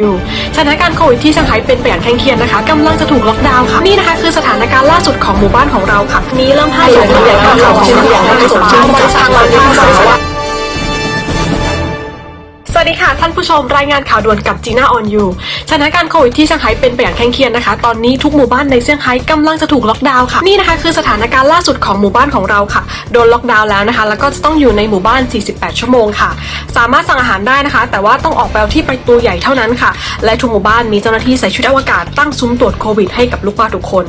อยู่สถานการณ์โควิดที่เซี่ยงไฮ้เป็นไปอย่างเคร่งเครียดนะคะกำลังจะถูกล็อกดาวน์ค่ะ นี่นะคะคือสถานการณ์ล่าสุดของหมู่บ้านของเราค่ะ นี้เริ่มให้ส่งเรื่องข่าวของเชียงใหม่สมชื่อบริษัทเราที่มาว่าส วัสดีค่ะท่านผู้ชมรายงานข่าวด่วนกับจีน่าออนยูสถานการณ์โควิดที่เซี่ยงไฮ้เป็นไปอย่างเคร่งเคียดนะคะ ตอนนี้ทุกหมู่บ้านในเซี่ยงไฮ้กำลังจะถูกล็อกดาวน์ค่ะนี่นะคะคือสถานการณ์ล่าสุดของหมู่บ้านของเราค่ะ โดนล็อกดาวน์แล้วนะคะ แล้วก็จะต้องอยู่ในหมู่บ้าน 48 ชั่วโมงค่ะ สามารถสั่งอาหารได้นะคะ แต่ว่าต้องออกไปที่ประตูใหญ่เท่านั้นค่ะ และทุกหมู่บ้านมีเจ้าหน้าที่ใส่ชุดอวกาศตั้งซุ้มตรวจโควิดให้กับลูกบ้านทุกคน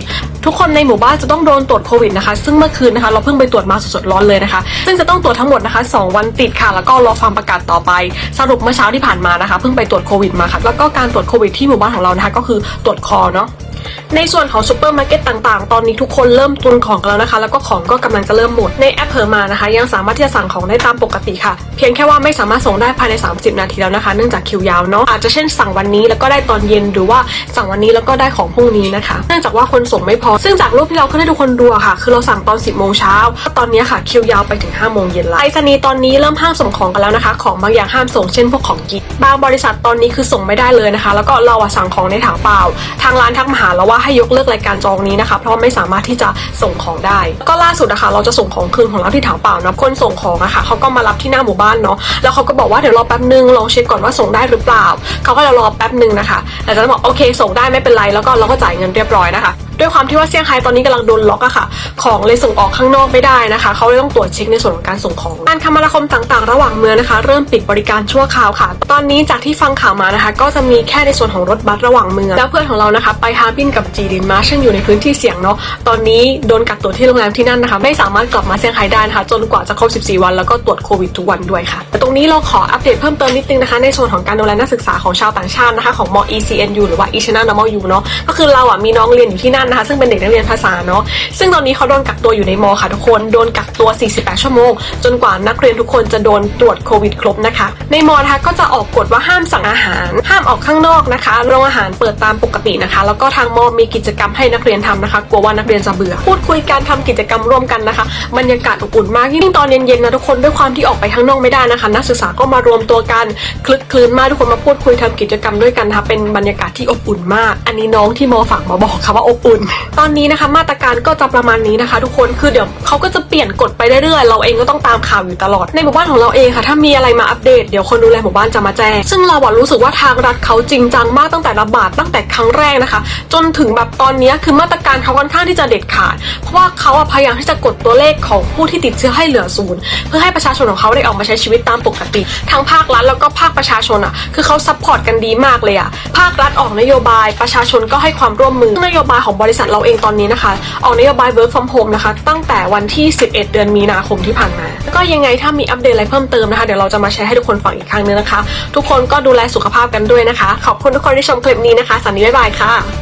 ทุกคนในหมู่บ้านจะต้องโดนตรวจโควิดนะคะ ซึ่งเมื่อคืนนะคะ เราเพิ่งไปตรวจมาสดๆร้อนเลยนะคะ ซึ่งจะต้องตรวจทั้งหมดนะคะ 2 วันติดค่ะ แล้วก็รอฟังประกาศต่อไปสรุปเมื่อเช้าที่ผ่านมานะคะเพิ่งไปตรวจโควิดมาค่ะแล้วก็การตรวจโควิดที่หมู่บ้านของเรานะคะก็คือตรวจคอเนาะ ในส่วนของซูเปอร์มาร์เก็ตต่างๆ ตอนนี้ทุกคนเริ่มตุนของกันแล้วนะคะ แล้วก็ของก็กำลังจะเริ่มหมด ในแอปเพอมานะคะ ยังสามารถที่จะสั่งของได้ตามปกติค่ะ เพียงแค่ว่าไม่สามารถส่งได้ภายใน 30 นาทีแล้วนะคะ เนื่องจากคิวยาวเนาะ อาจจะเช่นสั่งวันนี้แล้วก็ได้ตอนเย็น หรือว่าสั่งวันนี้แล้วก็ได้ของพรุ่งนี้นะคะ เนื่องจากว่าคนส่งไม่พอ ซึ่งจากรูปที่เราขึ้นให้ทุกคนดูอะค่ะ คือเราสั่งตอน 10โมงเช้า ตอนนี้ค่ะคิวยาวไปถึง5โมงเย็นแล้วไปรษณีตอนนี้เริ่มห้ามส่งของกันแล้วนะคะ ของบางอย่างห้ามส่ง เช่นพวกของกินบางบริษัทตอนนี้คือส่งไม่ได้เลยนะคะ แล้วก็เราสั่งของในถังเปล่า ทางร้านทักมาหาแล้วว่าให้ยกเลิกรายการจองนี้นะคะ เพราะว่าไม่สามารถที่จะส่งของได้ ก็ล่าสุดนะคะ เราจะส่งของคืนของเราที่ถังเปล่านะคนส่งของอะค่ะเขาก็มารับที่หน้าหมู่บ้านเนาะแล้วเขาก็บอกว่าเดี๋ยวรอแป๊บนึงลองเช็คก่อนว่าส่งได้หรือเปล่าเขาก็จะรอแป๊บนึงนะคะแต่จะบอกโอเคส่งได้ไม่เป็นไรแล้วก็เราก็จ่ายเงินเรียบร้อยนะคะ ด้วยความที่ว่าเซี่ยงไฮ้ตอนนี้กำลังโดนล็อกอะค่ะ ของเลยส่งออกข้างนอกไม่ได้นะคะ เขาเลยต้องตรวจเช็คในส่วนของการส่งของการคมนาคมต่างๆ ระหว่างเมืองนะคะ เริ่มปิดบริการชั่วคราวค่ะ ตอนนี้จากที่ฟังข่าวมานะคะ ก็จะมีแค่ในส่วนของรถบัสระหว่างเมืองแล้วเพื่อนของเรานะคะ ไปฮาร์บินกับจีดินมาซึ่งอยู่ในพื้นที่เสี่ยงเนาะตอนนี้โดนกักตัวที่โรงแรมที่นั่นนะคะ ไม่สามารถกลับมาเซี่ยงไฮ้ได้นะคะจนกว่าจะครบ 14 วันแล้วก็ตรวจโควิดทุกวันด้วยค่ะแต่ตรงนี้เราขออัปเดตเพิ่มเติมนิดนึงนะคะในส่วนของการดูแลนักศึกษาของชาวต่างชาตินะคะของม ECNU หรือว่า International Normal U เนาะก็คือเราอะมีน้องเรียนอยู่ที่นั่นนะคะซึ่งเป็นเด็กนักเรียนภาษาเนาะซึ่งตอนนี้เขาโดนกักตัวอยู่ในมอค่ะทุกคนโดนกักตัว 48 ชั่วโมง จนกว่านักเรียนทุกคนจะโดนตรวจโควิดครบนะคะ ในมนะคะก็จะออกกฎว่าห้ามสั่งอาหาร ห้ามออกข้างนอกนะคะโรงอาหารเปิดตามปกตินะคะ แล้วก็ทางมอมีกิจกรรมให้นักเรียนทำนะคะ กลัวว่านักเรียนจะเบื่อ พูดคุยการทำกิจกรรมร่วมกันนะคะบรรยากาศอบอุ่นมากยิ่งตอนเย็นๆนะทุกคนด้วยความที่ออกไปข้างนอกไม่ได้นะคะ นักศึกษาก็มารวมตัวกันคลึกคลื้นมากทุกคนมาพูดคุยทำกิจกรรมด้วยกันนะคะเป็นบรรยากาศที่อบอุ่นมาก อันนี้น้องที่มฝากมาบอกค่ะว่าอบอุ่นตอนนี้นะคะมาตรการก็จะประมาณนี้นะคะ ทุกคนคือเดี๋ยวเขาก็จะเปลี่ยนกฎไปเรื่อยๆเราเองก็ต้องตามข่าวอยู่ตลอดในหมู่บ้านของเราเองค่ะ ถ้ามีอะไรมาอัปเดตเดี๋ยวคนดูแลหมู่บ้านจะมาแจ้งซึ่งเราอะรู้สึกว่าทางรัฐเขาจริงจังมากตั้งแต่ระบาดตั้งแต่ครั้งแรกนะคะ จนถึงแบบตอนนี้คือมาตรการเขาค่อนข้างที่จะเด็ดขาด เพราะว่าเขาอะพยายามที่จะกดตัวเลขของผู้ที่ติดเชื้อให้เหลือศูนย์เพื่อให้ประชาชนของเขาได้ออกมาใช้ชีวิตตามปกติทั้งภาครัฐแล้วก็ภาคประชาชนอะคือเขาซัพพอร์ตกันดีมากเลยอะภาครัฐออกนโยบายประชาชนก็ให้ความร่วมมือนโยบายของบริษัทเราเองตอนนี้นะคะออกนโยบาย work from home นะคะ ตั้งแต่วันที่ 11 เดือนมีนาคมที่ผ่านมา แล้วก็ยังไงถ้ามีอัปเดตอะไรเพิ่มเติมนะคะ เดี๋ยวเราจะมาแชร์ให้ทุกคนฟังอีกครั้งนึงนะคะ ทุกคนก็ดูแลสุขภาพกันด้วยนะคะ ขอบคุณทุกคนที่ชมคลิปนี้นะคะ สันนี้บ๊ายบายค่ะ